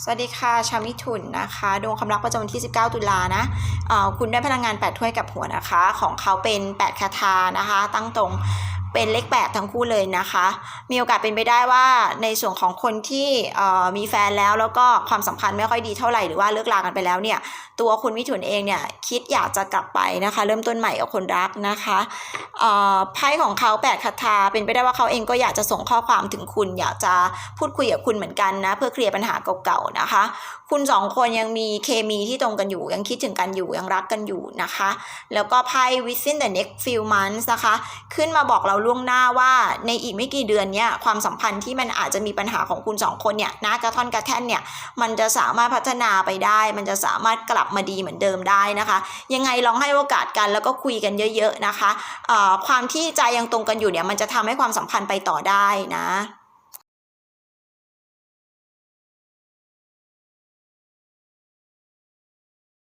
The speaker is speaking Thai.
สวัสดีค่ะชามิถุนนะคะดวงความรักประจำวันที่ 19 ตุลานะเอ่อคุณได้พลังงาน 8 ถ้วยกับหัวนะคะ ของเขาเป็น 8 คาถานะคะ ตั้งตรง เป็นเลข8ทั้งคู่เลยนะคะ มีโอกาสเป็นไปได้ว่าในส่วนของคนที่มีแฟนแล้วแล้วก็ความสัมพันธ์ไม่ค่อยดีเท่าไหร่หรือว่าเลิกลากันไปแล้วเนี่ย ตัวคุณมิถุนเองเนี่ยคิดอยากจะกลับไปนะคะ เริ่มต้นใหม่กับคนรักนะคะไพ่ของเขาแปดคาถาเป็นไปได้ว่าเขาเองก็อยากจะส่งข้อความถึงคุณ อยากจะพูดคุยกับคุณเหมือนกันนะเพื่อเคลียร์ปัญหาเก่าๆนะคะ คุณสองคนยังมีเคมีที่ตรงกันอยู่ยังคิดถึงกันอยู่ยังรักกันอยู่นะคะ แล้วก็ไพ่ within the next few months นะคะ ขึ้นมาบอกเราล่วงหน้าว่าในอีกไม่กี่เดือนเนี้ยความสัมพันธ์ที่มันอาจจะมีปัญหาของคุณสองคนเนี่ยหน้ากระท่อนกระแท่นเนี่ยมันจะสามารถพัฒนาไปได้ มันจะสามารถกลับมาดีเหมือนเดิมได้นะคะ ยังไงลองให้โอกาสกันแล้วก็คุยกันเยอะ ๆนะคะะความที่ใจยังตรงกันอยู่เนี่ยมันจะทำให้ความสัมพันธ์ไปต่อได้นะ